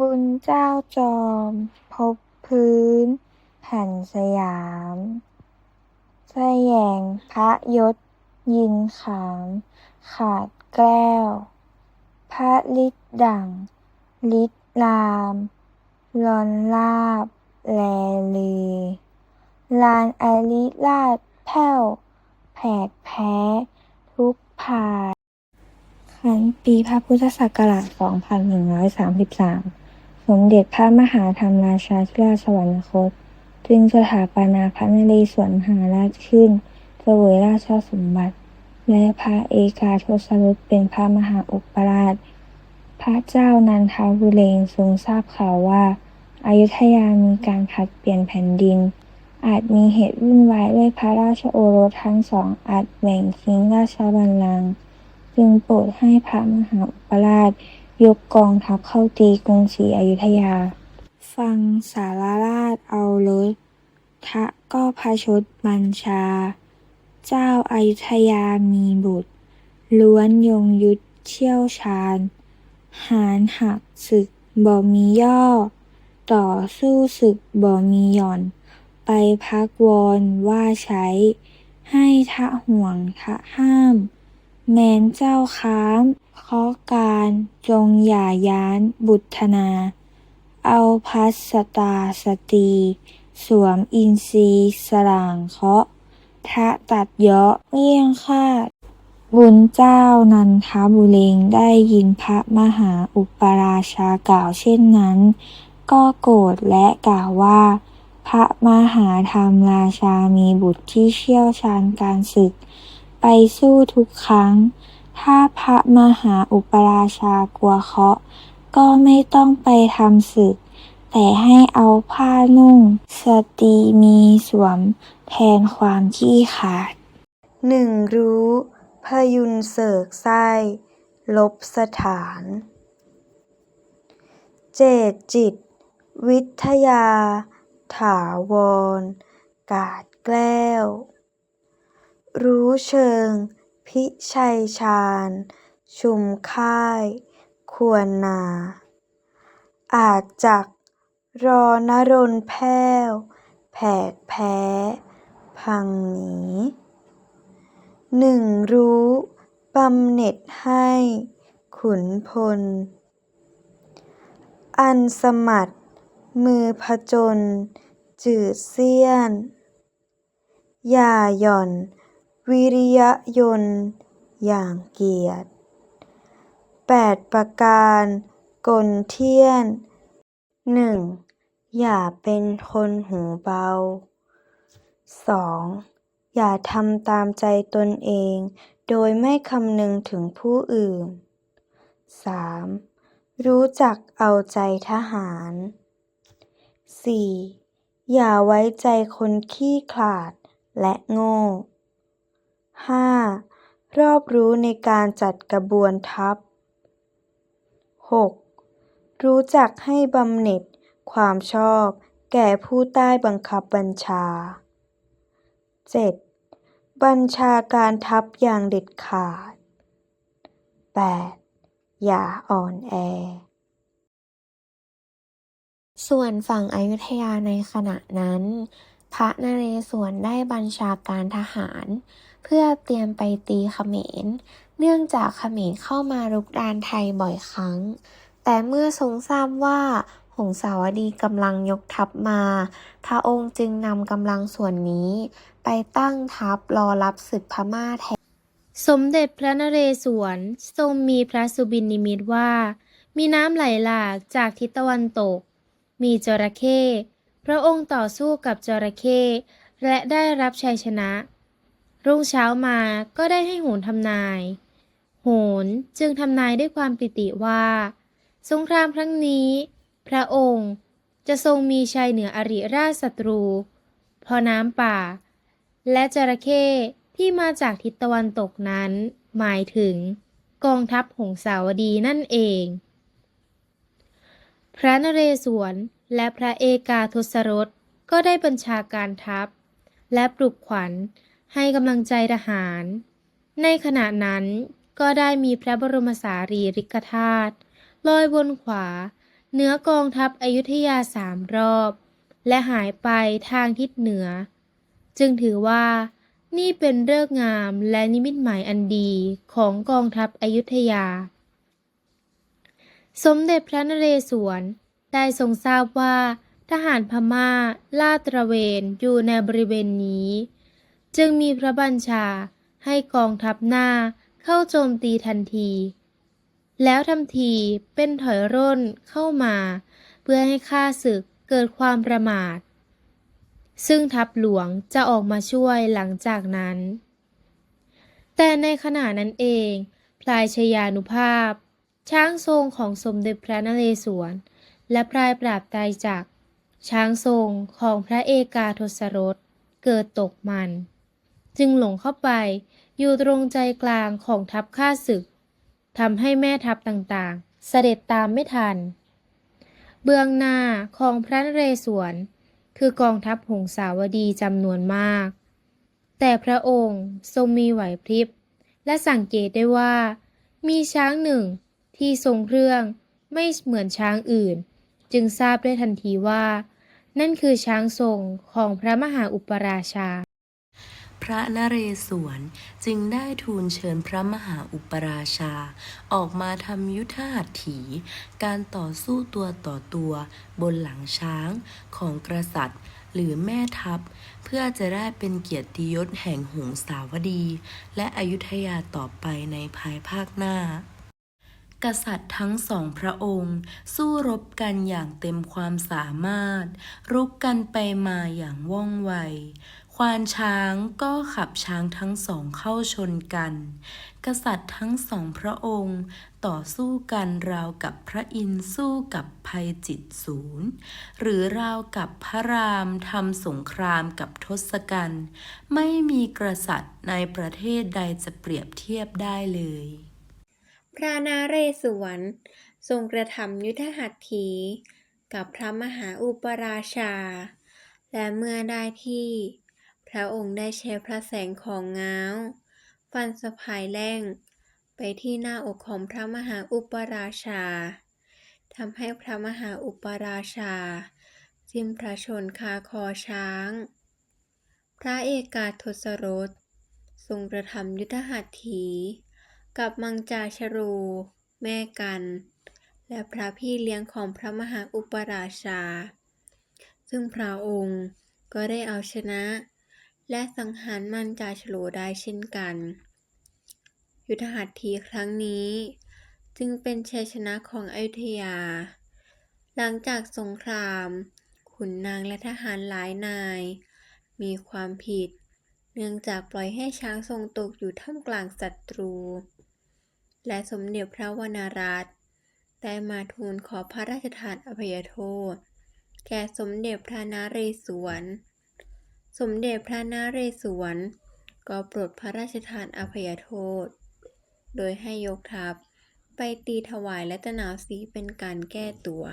บุญเจ้าจอม พบพื้นแผ่นสยามสแยงพระยศ ยินขาม ขาดแกล้ว พระฤทธิ์ดั่งฤทธิ์รามลอนลาบ แลลือลานอริราชแผ่วแผกแพ้ ทุกพายขันปีพระพุทธศักราช 2133 สมเด็จพระมหาธรรมราชาธิราชสวรรคต จึงสถาปนาพระนเรศวรมหาราชขึ้นเสวยราชสมบัติ และพระเอกาทศรสเป็นพระมหาอุปราช พระเจ้านันทบุเรงทรงทราบข่าวว่าอายุธยามีการผลัดเปลี่ยนแผ่นดิน อาจมีเหตุวุ่นวายด้วยพระราชโอรสทั้งสองอาจแบ่งชิงราชบัลลังก์จึงโปรดให้พระมหาอุปราช ยกกองทัพเข้าตีกรุงศรีอยุธยา ฟังสารราชเอารสทะก็พชดบัญชา เจ้าอายุธยามีบุตร ล้วนยงยุทธเชี่ยวชาญ หาญหักศึกบ่มีย่อ ต่อสู้ศึกบ่มีหย่อน ไปพักวอนว่าใช้ ให้ทะห่วงทะห้าม แม้นเจ้าค้ามเคาะการจงอย่าย้านบุทนา เอาพัสตาสตรี สวมอินทรีสร่างเคาะทะตัดเยาะเยี่ยงคาด บุญเจ้านันทบุเรงได้ยินพระมหาอุปราชากล่าวเช่นนั้น ก็โกรธและกล่าวว่า พระมหาธรรมราชามีบุตรที่เชี่ยวชาญการศึก ไปสู้ทุกครั้ง ถ้าพระมหาอุปราชากลัวเคราะห์ก็ไม่ต้องไปทำศึก แต่ให้เอาผ้านุ่ง สตรีมีสวม แทนความขี้ขาดหนึ่งรู้พยุนเสกไส้ลบสถานเจตจิต วิทยา ถาวร กาดแกล้ว รู้เชิง พิชัยชาญ ชุมค่าย ควรนา อาจจักรณรนแผ้ว แผกแพ้ พังหนีหนึ่งรู้บำเหน็จให้ ขุนพล อันสมัครมือผจญจืดเสี้ยน อย่าหย่อน วิริยยนต์อย่างเกียรติแปดประการกลเทียนหนึ่งอย่าเป็นคนหูเบาสองอย่าทำตามใจตนเอง โดยไม่คำนึงถึงผู้อื่นสามรู้จักเอาใจทหารสี่อย่าไว้ใจคนขี้ขลาดและโง่ ห้ารอบรู้ในการจัดกระบวนทัพหกรู้จักให้บำเหน็จความชอบแก่ผู้ใต้บังคับบัญชาเจ็ดบัญชาการทัพอย่างเด็ดขาดแปดอย่าอ่อนแอ ส่วนฝั่งอยุธยาในขณะนั้น พระนเรศวรได้บัญชาการทหาร เพื่อเตรียมไปตีเขมร เนื่องจากเขมรเข้ามารุกรานไทยบ่อยครั้ง แต่เมื่อทรงทราบว่าหงสาวดีกำลังยกทัพมา พระองค์จึงนำกำลังส่วนนี้ ไปตั้งทัพรอรับศึกพม่าแทน สมเด็จพระนเรศวรทรงมีพระสุบินนิมิตว่า มีน้ำไหลหลากจากทิศตะวันตก มีจระเข้ พระองค์ต่อสู้กับจระเข้และได้รับชัยชนะ รุ่งเช้ามาก็ได้ให้โหนทำนาย โหนจึงทำนายด้วยความปิติว่า สงครามครั้งนี้ พระองค์จะทรงมีชัยเหนืออริราชศัตรูพราะน้ำป่า และจระเข้ที่มาจากทิศตะวันตกนั้น หมายถึง กองทัพหงสาวดีนั่นเอง พระนเรศวรและพระเอกาทศรสก็ได้บัญชาการทัพ และปลุกขวัญ ให้กำลังใจทหาร ในขณะนั้นก็ได้มีพระบรมสารีริกธาตุลอยบนขวาเหนือกองทัพอยุธยาสามรอบ และหายไปทางทิศเหนือ จึงถือว่านี่เป็นฤกษ์งามและนิมิตหมายอันดีของกองทัพอยุธยา สมเด็จพระนเรศวรได้ทรงทราบว่า ทหารพม่าลาดตระเวนอยู่ในบริเวณนี้ จึงมีพระบัญชาให้กองทัพหน้าเข้าโจมตีทันที แล้วทำทีเป็นถอยร่นเข้ามา เพื่อให้ข้าศึกเกิดความประมาท ซึ่งทัพหลวงจะออกมาช่วยหลังจากนั้น แต่ในขณะนั้นเอง พลายชยานุภาพ ช้างทรงของสมเด็จพระนเรศวร และพลายปราบไตรจักช้างทรงของพระเอกาทศรสเกิดตกมัน จึงหลงเข้าไป อยู่ตรงใจกลางของทัพข้าศึกทำให้แม่ทัพต่างๆ เสด็จตามไม่ทัน เบื้องหน้าของพระนเรศวร คือกองทัพหงสาวดีจำนวนมาก แต่พระองค์ทรงมีไหวพริบ และสังเกตได้ว่า มีช้างหนึ่งที่ทรงเครื่องไม่เหมือนช้างอื่น จึงทราบได้ทันทีว่า นั่นคือช้างทรงของพระมหาอุปราชา พระนเรศวรจึงได้ทูลเชิญพระมหาอุปราชา ออกมาทำยุทธหัตถี การต่อสู้ตัวต่อตัว บนหลังช้างของกษัตริย์ หรือแม่ทัพ เพื่อจะได้เป็นเกียรติยศแห่งหงสาวดี และอยุธยาต่อไปในภายภาคหน้ากษัตริย์ทั้งสองพระองค์ สู้รบกันอย่างเต็มความสามารถ รุกกันไปมาอย่างว่องไว ควานช้างก็ขับช้างทั้งสองเข้าชนกัน กษัตริย์ทั้งสองพระองค์ต่อสู้กันราวกับพระอินทร์สู้กับภัยจิตศูนย์ หรือราวกับพระรามทำสงครามกับทศกัณฐ์ไม่มีกษัตริย์ในประเทศใดจะเปรียบเทียบได้เลย พระนาเรศวรทรงกระทำยุทธหัตถีกับพระมหาอุปราชา และเมื่อได้ที่ ระองค์ได้ใช้พระแสงของง้าว ฟันสะพายแล่ง ไปที่หน้าอกของพระมหาอุปราชาทำให้พระมหาอุปราชาจิ้มพระชนคาคอช้าง พระเอกาทศรสทรงกระทำยุทธหัตถี กับมังจาชรู แม่กัน และพระพี่เลี้ยงของพระมหาอุปราชา ซึ่งพระองค์ก็ได้เอาชนะ และสังหารมังจาชรูได้เช่นกัน ยุทธหัตถีครั้งนี้ จึงเป็นชัยชนะของอยุธยา หลังจากสงคราม ขุนนางและทหารหลายนาย มีความผิด เนื่องจากปล่อยให้ช้างทรงตกอยู่ท่ามกลางศัตรู และสมเด็จพระวรรณรัตน์ได้มาทูลขอพระราชทานอภัยโทษ แก่สมเด็จพระนเรศวร สมเด็จพระนเรศวร ก็โปรดพระราชทานอภัยโทษ โดยให้ยกทัพไปตีถวายและตนาวสีเป็นการแก้ตัว